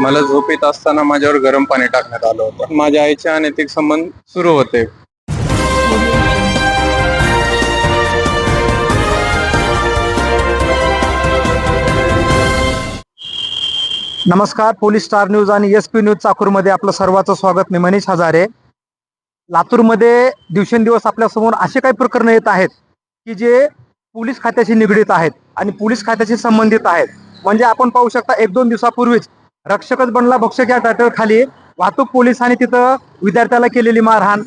मला झोप येत असताना माझ्यावर गरम पाणी टाकण्यात आलं होतं. माझ्या आईचे अनैतिक संबंध सुरू होते. नमस्कार पोलीस स्टार न्यूज आणि एस पी न्यूज चाकूरमध्ये आपलं सर्वांचं स्वागत. मी मनीष हजारे. लातूरमध्ये दिवसेंदिवस आपल्यासमोर असे काही प्रकरणं येत आहेत की जे पोलीस खात्याशी निगडीत आहेत आणि पोलीस खात्याशी संबंधित आहेत. म्हणजे आपण पाहू शकता एक दोन दिवसापूर्वीच रक्षकच बनला भक्षक या टायटल खाली. वाहतूक पोलिसांनी तिथं विद्यार्थ्याला केलेली मारहाण.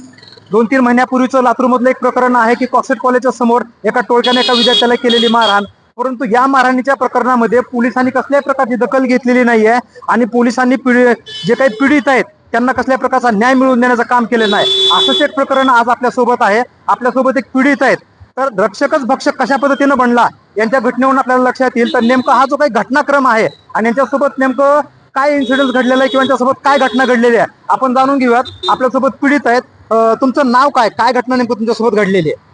दोन तीन महिन्यापूर्वीचं लातूरमधलं एक प्रकरण आहे की कॉक्सेट कॉलेजच्या समोर एका टोळक्याने एका विद्यार्थ्याला केलेली मारहाण. परंतु या मारहाणीच्या प्रकरणामध्ये पोलिसांनी कसल्याही प्रकारची दखल घेतलेली नाही आहे आणि पोलिसांनी पिढी जे काही पीडित आहेत त्यांना कसल्या प्रकारचा न्याय मिळवून देण्याचं काम केलेलं नाही. असंच एक प्रकरण आज आपल्यासोबत आहे. आपल्यासोबत एक पीडित आहेत. तर रक्षकच भक्षक कशा पद्धतीनं बनला यांच्या घटनेवरून आपल्याला लक्षात येईल. तर नेमका हा जो काही घटनाक्रम आहे आणि यांच्यासोबत नेमकं काय इन्सिडेंट घडलेला आहे किंवा त्यासोबत काय घटना घडलेली आहे आपण जाणून घेऊयात. आपल्यासोबत पीडित आहेत. तुमचं नाव काय? काय घटना नेमकं तुमच्यासोबत घडलेली आहे?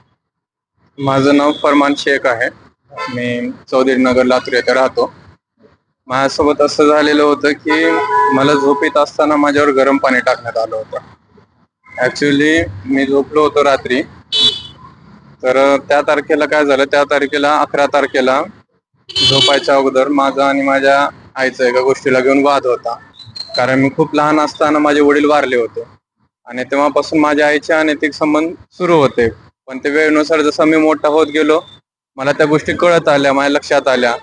माझं नाव फरमान शेख आहे. मी चौधरी नगर लातूर येथे राहतो. माझ्यासोबत असं झालेलं होतं की मला झोपेत असताना माझ्यावर गरम पाणी टाकण्यात आलं होतं. ऍक्च्युली मी झोपलो होतो रात्री. तर त्या तारखेला काय झालं? त्या तारखेला अकरा तारखेला झोपायच्या अगोदर माझा आणि माझ्या आईचा एका गोष्टीला घेऊन वाद होता. कारण मी खूप लहान असताना माझे वडील वारले होते. आणि तेव्हापासून माझ्या आईचे अनैतिक संबंध सुरू होते. पण ते वेळेनुसार जसं मी मोठा होत गेलो मला त्या गोष्टी कळत आल्या माझ्या लक्षात आल्या.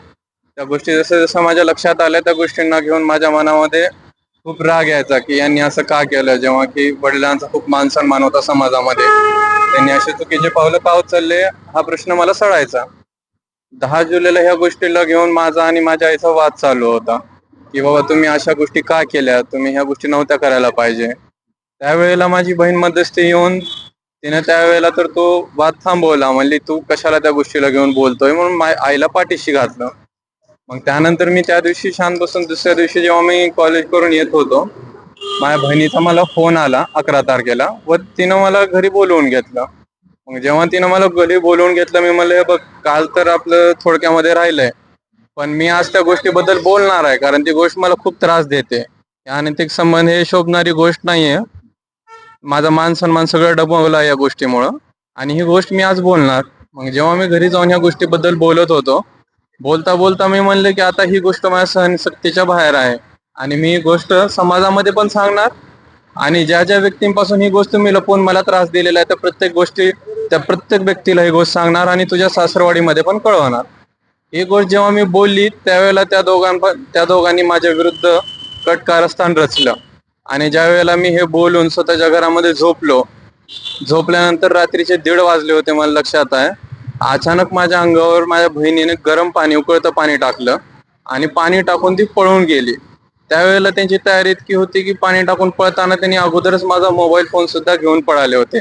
त्या गोष्टी जसं जसं माझ्या लक्षात आल्या त्या गोष्टींना घेऊन माझ्या मनामध्ये खूप राग यायचा की यांनी असं का केलं? जेव्हा की वडिलांचा खूप मान सन्मान होता समाजामध्ये. त्यांनी असे चुकीचे पावलं का उचलले? हा प्रश्न मला सळायचा दहा जुलैला ह्या गोष्टीला घेऊन माझा आणि माझ्या आईचा वाद चालू होता. की बाबा तुम्ही अशा गोष्टी का केल्या? तुम्ही ह्या गोष्टी नव्हत्या करायला पाहिजे. त्यावेळेला माझी बहीण मध्यस्थी येऊन तिने त्यावेळेला तर तो वाद थांबवला. म्हणली तू कशाला त्या गोष्टीला घेऊन बोलतोय? म्हणून आईला पाठीशी घातलं. मग त्यानंतर मी त्या दिवशी शांत बसून दुसऱ्या दिवशी जेव्हा मी कॉलेज करून येत होतो माझ्या बहिणीचा मला फोन आला अकरा तारखेला व तिनं मला घरी बोलवून घेतलं. मग जेव्हा तिनं मला घरी बोलवून घेतलं मी म्हणलं बघ काल तर आपलं थोडक्यामध्ये राहिलंय पण मी आज त्या गोष्टीबद्दल बोलणार आहे कारण ती गोष्ट मला खूप त्रास देते. आणि अनैतिक संबंध हे शोभणारी गोष्ट नाहीये. माझा मान सन्मान सगळं डबवला या गोष्टीमुळं. आणि ही गोष्ट मी आज बोलणार. मग जेव्हा मी घरी जाऊन या गोष्टीबद्दल बोलत होतो बोलता बोलता मी म्हणले की आता ही गोष्ट माझ्या सहनशक्तीच्या बाहेर आहे. आणि मी ही गोष्ट समाजामध्ये पण सांगणार आणि ज्या ज्या व्यक्तींपासून ही गोष्ट मी लपवून मला त्रास दिलेला आहे त्या प्रत्येक गोष्टी त्या प्रत्येक व्यक्तीला ही गोष्ट सांगणार आणि तुझ्या सासरवाडीमध्ये पण कळवणार. ही गोष्ट जेव्हा मी बोलली त्यावेळेला त्या दोघां त्या दोघांनी माझ्या विरुद्ध कट कारस्थान रचलं. आणि ज्या वेळेला मी हे बोलून स्वतःच्या घरामध्ये झोपलो झोपल्यानंतर रात्रीचे दीड वाजले होते मला लक्षात आहे. अचानक माझ्या अंगावर माझ्या बहिणीने गरम पाणी उकळतं पाणी टाकलं आणि पाणी टाकून ती पळून गेली. त्यावेळेला त्यांची तयारी इतकी होती की पाणी टाकून पळताना त्यांनी अगोदरच माझा मोबाईल फोन सुद्धा घेऊन पळाले होते.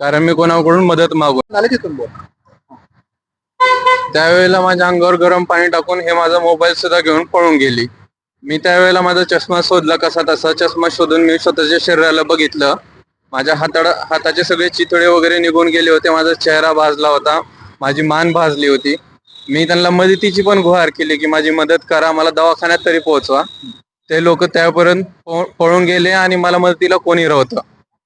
कारण मी कोणाकडून मदत मागून झालं तिथून बोल? त्यावेळेला माझ्या अंगावर गरम पाणी टाकून हे माझा मोबाईल सुद्धा घेऊन पळून गेली. मी त्यावेळेला माझा चष्मा शोधला कसा तसा चष्मा शोधून मी स्वतःच्या शरीराला बघितलं. माझ्या हाताडा हाताचे सगळे चितळे वगैरे निघून गेले होते माझा चेहरा भाजला होता माझी मान भाजली होती. मी त्यांना मदतीची पण गुहार केली की माझी मदत करा मला दवाखान्यात तरी पोहोचवा. ते लोक त्यापर्यंत पळून गेले आणि मला मदतीला कोणी नव्हतं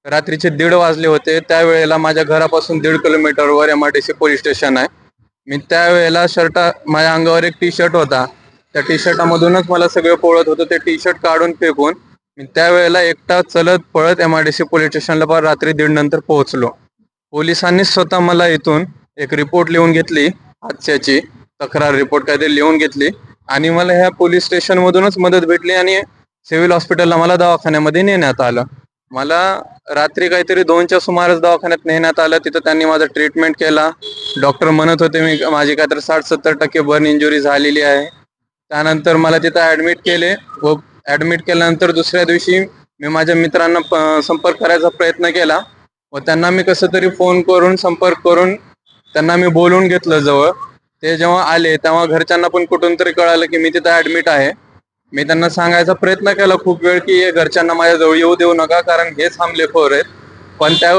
रात्रीचे दीड वाजले होते. त्यावेळेला माझ्या घरापासून दीड किलोमीटरवर M R D C police station आहे. मी त्यावेळेला शर्ट माझ्या अंगावर एक टी शर्ट होता. त्या टी शर्टामधूनच मला सगळं पळत होतं. ते टी शर्ट काढून फेकून मी त्यावेळेला एकटा चलत पळत M I D C police स्टेशनला पण रात्री दीड नंतर पोहोचलो. पोलिसांनी स्वतः मला इथून एक रिपोर्ट लिहून घेतली. हादशाची तक्रार रिपोर्ट काहीतरी लिहून घेतली. आणि मला ह्या पोलीस स्टेशन मधूनच मदत भेटली आणि सिव्हिल हॉस्पिटलला मला दवाखान्यामध्ये नेण्यात आलं. मला रात्री काहीतरी दोनच्या सुमारास दवाखान्यात नेण्यात आलं. तिथं त्यांनी माझा ट्रीटमेंट केला. डॉक्टर म्हणत होते मी माझी काहीतरी साठ सत्तर टक्के बर्न इंजुरी झालेली आहे. त्यानंतर मला तिथं ऍडमिट केले. व ऍडमिट केल्यानंतर दुसऱ्या दिवशी मी माझ्या मित्रांना संपर्क करायचा प्रयत्न केला. व त्यांना मी कसं तरी फोन करून संपर्क करून त्यांना मी बोलून घेतलं जवळ. ते जेव्हा आले तेव्हा घरच्यांना पण कुठून तरी कळालं की मी तिथं ऍडमिट आहे. मी त्यांना सांगायचा प्रयत्न केला खूप वेळ की घरच्यांना माझ्या जवळ येऊ देऊ नका कारण हेच हमलेखोर आहेत. पण त्या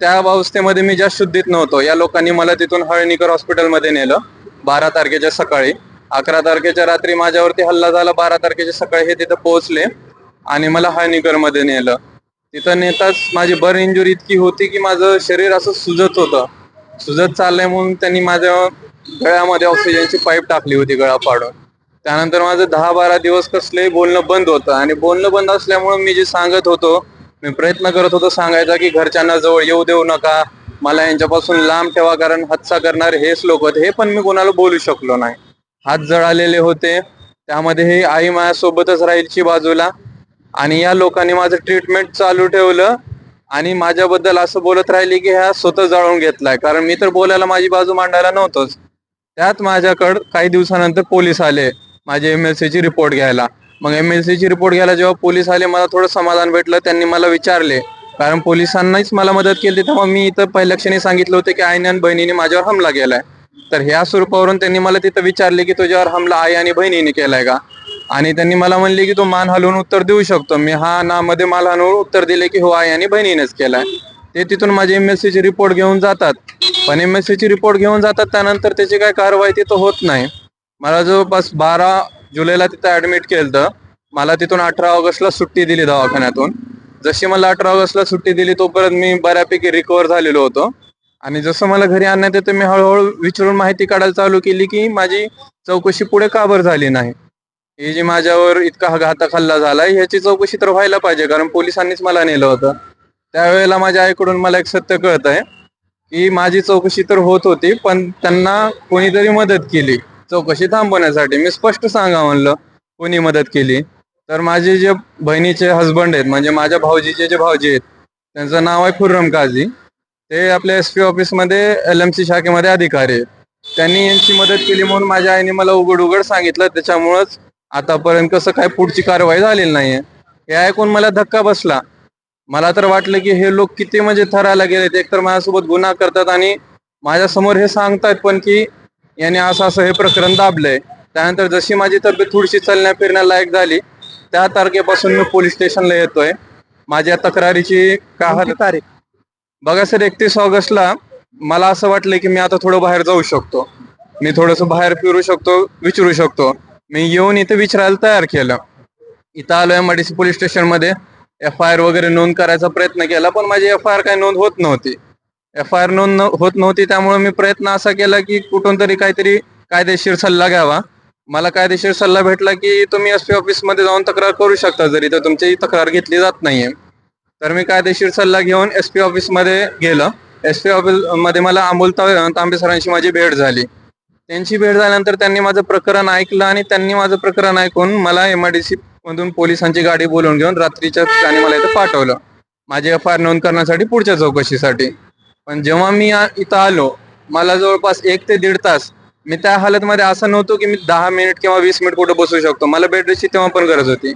त्या अवस्थेमध्ये मी ज्या शुद्धीत नव्हतो. या लोकांनी मला तिथून हळणीकर हॉस्पिटलमध्ये नेलं बारा तारखेच्या सकाळी. अकरा तारखेच्या रात्री माझ्यावरती हल्ला झाला बारा तारखेच्या सकाळी हे तिथं पोहोचले आणि मला हळणीकरमध्ये नेलं. तिथं नेताच माझी बर्न इंजुरी इतकी होती की माझं शरीर असं सुजत होतं. सुजत चाललंय म्हणून त्यांनी माझ्या गळ्यामध्ये ऑक्सिजनची पाईप टाकली होती गळा पाडून. त्यानंतर माझं दहा बारा दिवस कसले बोलणं बंद होतं. आणि बोलणं बंद असल्यामुळे मी जे सांगत होतो मी प्रयत्न करत होतो सांगायचा की घरच्यांना जवळ येऊ देऊ नका. मला यांच्यापासून लांब ठेवा कारण हातचा करणारे हेच लोक होते हे पण मी कोणाला बोलू शकलो नाही. हात जळालेले होते. त्यामध्ये ही आई माझ्यासोबतच राहायची बाजूला. आणि या लोकांनी माझं ट्रीटमेंट चालू ठेवलं. आणि माझ्याबद्दल असं बोलत राहिले की ह्या स्वतः जाळून घेतलाय. कारण मी तर बोलायला माझी बाजू मांडायला नव्हतोच. त्यात माझ्याकडं काही दिवसानंतर पोलीस आले. माझे एम एल ची रिपोर्ट घ्यायला. मग एम एल ची रिपोर्ट घ्यायला जेव्हा पोलीस आले मला थोडं समाधान भेटलं. त्यांनी मला विचारले. कारण पोलिसांनाच मला मदत केली. तेव्हा मी इथं पहिल्या क्षणी सांगितलं होतं की आईने आणि बहिणीने माझ्यावर हमला केलाय. तर ह्या स्वरूपावरून त्यांनी मला तिथं विचारले की तुझ्यावर हमला आई आणि बहिणीने केलाय का? आणि त्यांनी मला म्हणले की तू मान हलवून उत्तर देऊ शकतो. मी हा ना मध्ये मान हलवून उत्तर दिले की हो आई आणि बहिणीनेच केलाय. ते तिथून माझे एम एस ची रिपोर्ट घेऊन जातात. पण एम एस ची रिपोर्ट घेऊन जातात त्यानंतर त्याची काय कारवाई तिथं होत नाही. मला जवळपास बारा जुलैला तिथं ऍडमिट केलं मला तिथून अठरा ऑगस्टला सुट्टी दिली दवाखान्यातून. जशी मला अठरा ऑगस्टला सुट्टी दिली तोपर्यंत मी बऱ्यापैकी रिकवर झालेलो होतो. आणि जसं मला घरी आणण्यात येतं मी हळूहळू विचारून माहिती काढायला चालू केली की माझी चौकशी पुढे का बरं झाली नाही? हे जे माझ्यावर इतका घातक हल्ला झाला ह्याची चौकशी तर व्हायला पाहिजे कारण पोलिसांनीच मला नेलं होतं. त्यावेळेला माझ्या आईकडून मला एक सत्य कळत आहे की माझी चौकशी तर होत होती पण त्यांना कोणीतरी मदत केली. चौकशी थांबवण्यासाठी मी स्पष्ट सांगा म्हणलं कोणी मदत केली. तर माझे जे बहिणीचे हसबंड आहेत म्हणजे माझ्या भाऊजीचे जे भाऊजी आहेत त्यांचं नाव आहे खुर्रम काझी. ते आपल्या एस पी ऑफिसमध्ये एल एम सी शाखेमध्ये अधिकारी आहेत. त्यांनी यांची मदत केली म्हणून माझ्या आईने मला उघड उघड सांगितलं. त्याच्यामुळंच आतापर्यंत कसं काय पुढची कारवाई झालेली नाहीये. हे ऐकून मला धक्का बसला. मला तर वाटलं की हे लोक किती म्हणजे थरायला गेलेत. एकतर माझ्यासोबत गुन्हा करतात आणि माझ्यासमोर हे सांगतायत पण की याने असं असं हे प्रकरण दाबलंय. त्यानंतर जशी माझी तब्येत थोडीशी चालण्या फिरण्या लायक झाली त्या तारखेपासून मी पोलीस स्टेशनला येतोय. माझ्या तक्रारीची का कोणती तारीख? बघा सर एकतीस ऑगस्टला मला असं वाटलं की मी आता थोडं बाहेर जाऊ शकतो. मी थोडस बाहेर फिरू शकतो विचारू शकतो. मी येऊन इथे विचारायला तयार केलं. इथं आलो एमआयडीसी पोलीस स्टेशनमध्ये एफ आय आर वगैरे नोंद करायचा प्रयत्न केला पण माझी एफ आय आर काही नोंद होत नव्हती. एफ आय आर नोंद न- होत नव्हती त्यामुळे मी प्रयत्न असा केला की कुठून तरी काहीतरी कायदेशीर सल्ला घ्यावा. मला कायदेशीर सल्ला भेटला की तुम्ही एस पी ऑफिसमध्ये जाऊन तक्रार करू शकता जरी तर तुमची तक्रार घेतली जात नाहीये. तर मी कायदेशीर सल्ला घेऊन एस पी ऑफिसमध्ये एस पी ऑफिसमध्ये मला अमोल तांबे सरांशी माझी भेट झाली. त्यांची भेट झाल्यानंतर त्यांनी माझं प्रकरण ऐकलं आणि त्यांनी माझं प्रकरण ऐकून मला एमआयडीसी मधून पोलिसांची गाडी बोलवून घेऊन रात्रीच्या ठिकाणी मला इथं पाठवलं. माझी एफ आय आर नोंद करण्यासाठी पुढच्या चौकशीसाठी. पण जेव्हा मी इथं आलो मला जवळपास एक ते दीड तास मी त्या हालतमध्ये असं नव्हतो की मी दहा मिनिट किंवा वीस मिनिट कुठं बसू शकतो. मला बेडरेस्टची तेव्हा पण गरज होती.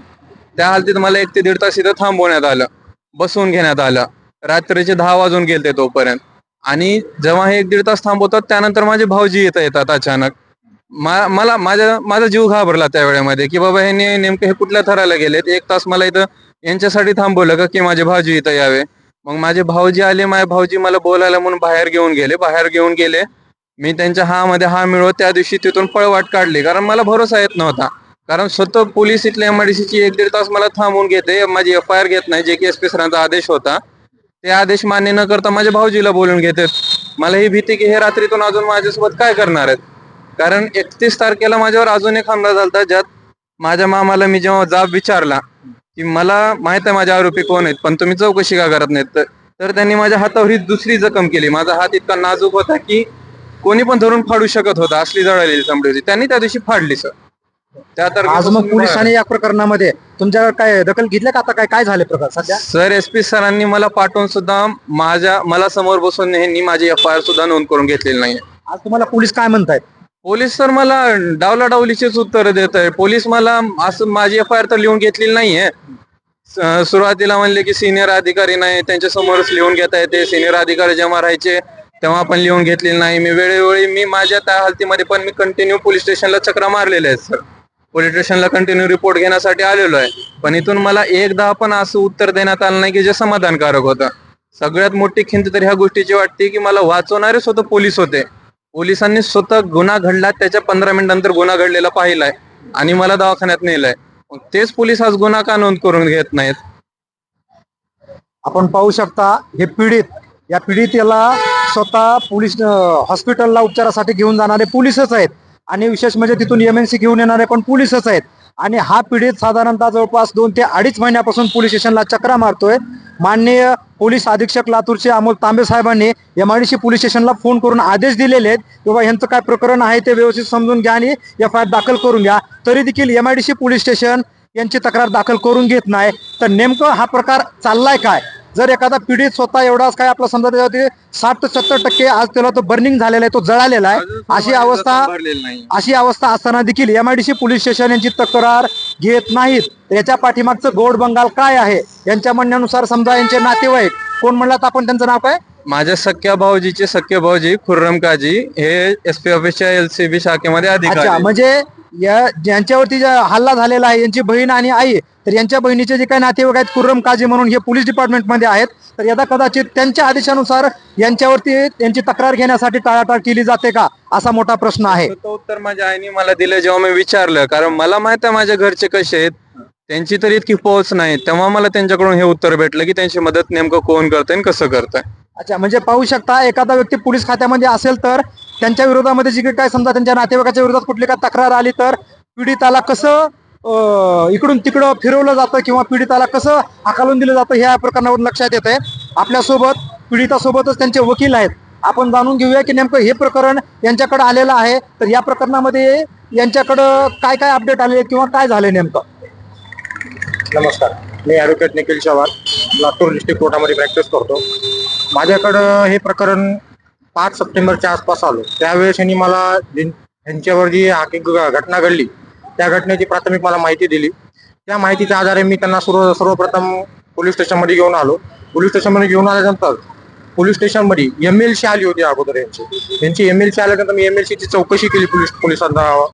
त्या हालतीत मला एक ते दीड तास इथं थांबवण्यात आलं बसवून घेण्यात आलं. रात्रीचे दहा वाजून गेले तोपर्यंत. आणि जेव्हा हे एक दीड तास थांबवतात त्यानंतर माझे भाऊजी इथं येतात अचानक. मा- मला माझ्या माझा जीव घाबरला त्या वेळेमध्ये की बाबा हे ने- नेमकं हे कुठल्या थराला गेलेत? एक तास मला इथं यांच्यासाठी थांबवलं का की माझे भाऊजी इथं यावे? मग माझे भाऊजी आले माझे भाऊजी मला बोलायला म्हणून बाहेर घेऊन गेले. बाहेर घेऊन गेले. मी त्यांच्या हा मध्ये हा मिळवत त्या दिवशी तिथून पळवाट काढली. कारण मला भरोसा येत नव्हता. कारण स्वतः पोलीस इथल्या एमआयडीसीची एक दीड तास मला थांबवून घेते. माझी एफ आय आर घेत नाही जे की एस पी सरांचा आदेश होता. ते आदेश मान्य न करता माझ्या भाऊजीला बोलून घेतात मला ही भीती की हे रात्रीतून अजून माझ्यासोबत काय करणार आहेत? कारण एकतीस तारखेला माझ्यावर अजून एक हमला झाला ज्यात माझ्या मामाला मी जेव्हा जाब विचारला की मला माहीत आहे माझे आरोपी कोण आहेत पण तुम्ही चौकशी का करत नाहीत? तर- तर त्यांनी माझ्या हातावर ही दुसरी जखम केली. माझा हात इतका नाजूक होता की कोणी पण धरून फाडू शकत होता असली जळालेली चमडी होती. त्यांनी त्या दिवशी फाडली सर. त्या आज तारखेपासून मग पोलिसांनी या प्रकरणामध्ये तुमच्याकडे काय दखल घेतल्या का आता? काय काय झाले प्रकार सध्या? सर एस पी सरांनी मला पाठवून सुद्धा माझ्या मला समोर बसून माझी एफ आय आर सुद्धा नोंद करून घेतलेली नाही आज तुम्हाला पोलीस काय म्हणतायत? पोलीस तर मला डावला डावलीचेच उत्तर देत आहे. पोलीस मला असं माझी एफ आय आर तर लिहून घेतलेली नाहीये. स- सुरुवातीला म्हणले की सिनियर अधिकारी नाही त्यांच्या समोरच लिहून घेता येते. सिनियर अधिकारी जेव्हा राहायचे तेव्हा पण लिहून घेतलेली नाही. मी वेळोवेळी मी माझ्या त्या हालतीमध्ये पण मी कंटिन्यू पोलीस स्टेशनला चक्रा मारलेल्या आहेत सर पोलीस स्टेशनला कंटिन्यू रिपोर्ट घेण्यासाठी आलेलो आहे. पण इथून मला एकदा पण असं उत्तर देण्यात आलं नाही की जे समाधानकारक होतं. सगळ्यात मोठी खिंत तर ह्या गोष्टीची वाटते की मला वाचवणारे स्वतः पोलीस होते. पोलिसांनी स्वतः गुन्हा घडला त्याच्या पंधरा मिनिटांनंतर गुन्हा घडलेला पाहिलाय. आणि मला दवाखान्यात नेलाय. तेच पोलीस आज गुन्हा का नोंद करून घेत नाहीत? आपण पाहू शकता हे पीडित या पीडित याला स्वतः पोलीस हॉस्पिटलला उपचारासाठी घेऊन जाणारे पोलीसच आहेत. आणि विशेष म्हणजे तिथून एमएनसी घेऊन येणारे पण पोलीसच आहेत. आणि हा पीडित साधारणतः जवळपास दोन ते अडीच महिन्यापासून पोलीस स्टेशनला चक्रा मारतोय. माननीय पोलीस अधीक्षक लातूरचे अमोल तांबे साहेबांनी एमआयडीसी पोलीस स्टेशनला फोन करून आदेश दिलेले आहेत किंवा यांचं काय प्रकरण आहे ते व्यवस्थित समजून घ्या आणि एफ आय आर दाखल करून घ्या. तरी देखील एमआयडीसी पोलीस स्टेशन यांची तक्रार दाखल करून घेत नाही. तर नेमकं हा प्रकार चाललाय काय? जर एखादा पीडित स्वतः एवढाच काय आपला समजा त्याच्यावरती साठ ते सत्तर टक्के आज त्याला तो बर्निंग झालेला आहे तो जळालेला आहे अशी अवस्था अशी अवस्था असताना देखील एमआयडीसी पोलीस स्टेशन यांची तक्रार घेत नाहीत. याच्या पाठीमागचं गोड बंगाल काय आहे? यांच्या म्हणण्यानुसार समजा यांचे नातेवाईक कोण म्हणलात आपण? त्यांचं नाव काय? माझ्या सख्या भाऊजीचे सख्खे भाऊजी खुर्रम काजी हे एस पी ऑफिसच्या एलसीबी शाखेमध्ये अधिकारी. म्हणजे या ज्यांच्यावरती ज्या हल्ला झालेला आहे यांची बहीण आणि आई तर यांच्या बहिणीचे जे काही नातेवाईक आहेत कुर्रम काजी म्हणून हे पोलीस डिपार्टमेंटमध्ये आहेत तर यदा कदाचित त्यांच्या आदेशानुसार यांच्यावरती यांची तक्रार घेण्यासाठी टाळाटाळ केली जाते का असा मोठा प्रश्न आहे. तो उत्तर माझ्या आईने मला दिलं जेव्हा मी विचारलं कारण मला माहीत आहे माझ्या घरचे कसे आहेत. त्यांची तर इतकी पोहोच नाही तेव्हा मला त्यांच्याकडून हे उत्तर भेटलं की त्यांची मदत नेमकं कोण करतंय आणि कसं करतंय. अच्छा म्हणजे पाहू शकता एखादा व्यक्ती पोलीस खात्यामध्ये असेल तर त्यांच्या विरोधामध्ये जी काही काय समजा त्यांच्या नातेवाईकाच्या विरोधात कुठली काय तक्रार आली तर पीडिताला कसं इकडून तिकडं फिरवलं जातं किंवा पीडिताला कसं हाकालून दिलं जातं ह्या प्रकरणावर लक्षात येत आहे आपल्यासोबत पीडितासोबतच त्यांचे वकील आहेत. आपण जाणून घेऊया की नेमकं हे प्रकरण यांच्याकडे आलेलं आहे. तर या प्रकरणामध्ये यांच्याकडं काय काय अपडेट आले किंवा काय झाले नेमकं? नमस्कार. मी ॲडव्होकेट निखिल चव्हाण लातूर डिस्ट्रिक्ट कोर्टामध्ये प्रॅक्टिस करतो. माझ्याकडं हे प्रकरण पाच सप्टेंबरच्या आसपास आलो. त्यावेळेस यांनी मला यांच्यावर जी हाकी घटना घडली त्या घटनेची प्राथमिक मला माहिती दिली. त्या माहितीच्या आधारे मी त्यांना सर्व सर्वप्रथम पोलीस स्टेशनमध्ये घेऊन आलो. पोलीस स्टेशनमध्ये घेऊन आल्यानंतर पोलीस स्टेशनमध्ये एम एल सी आली होती अगोदर यांची. यांची एम एल सी आल्यानंतर मी एम एल सीची चौकशी केली पोलीस पोलिसांना.